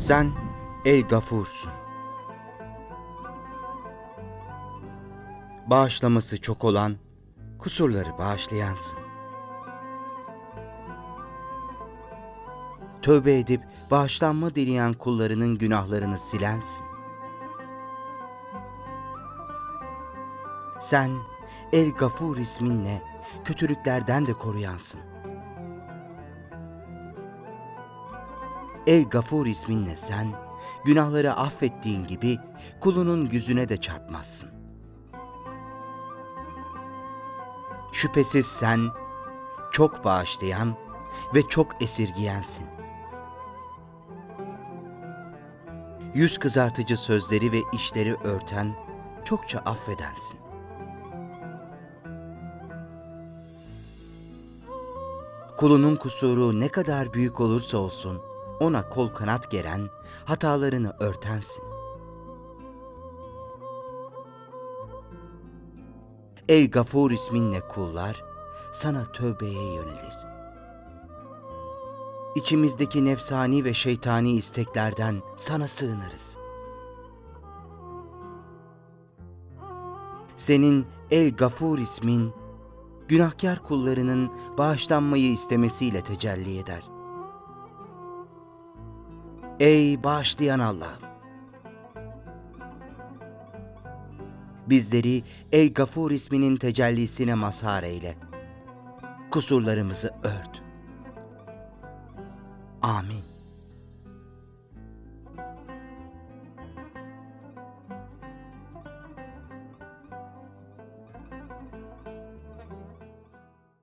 Sen El Gafur'sun. Bağışlaması çok olan, kusurları bağışlayansın. Tövbe edip bağışlanma dileyen kullarının günahlarını silensin. Sen El Gafur isminle kötülüklerden de koruyansın. El Gafur isminle sen günahları affettiğin gibi kulunun yüzüne de çarpmazsın. Şüphesiz sen çok bağışlayan ve çok esirgiyensin. Yüz kızartıcı sözleri ve işleri örten, çokça affedensin. Kulunun kusuru ne kadar büyük olursa olsun ona kol kanat geren, hatalarını örtensin. Ey Gafur isminle kullar sana tövbeye yönelir. İçimizdeki nefsani ve şeytani isteklerden sana sığınırız. Senin El Gafur ismin günahkar kullarının bağışlanmayı istemesiyle tecelli eder. Ey bağışlayan Allah'ım! Bizleri El Gafur isminin tecellisine mazhar eyle. Kusurlarımızı ört. Amin.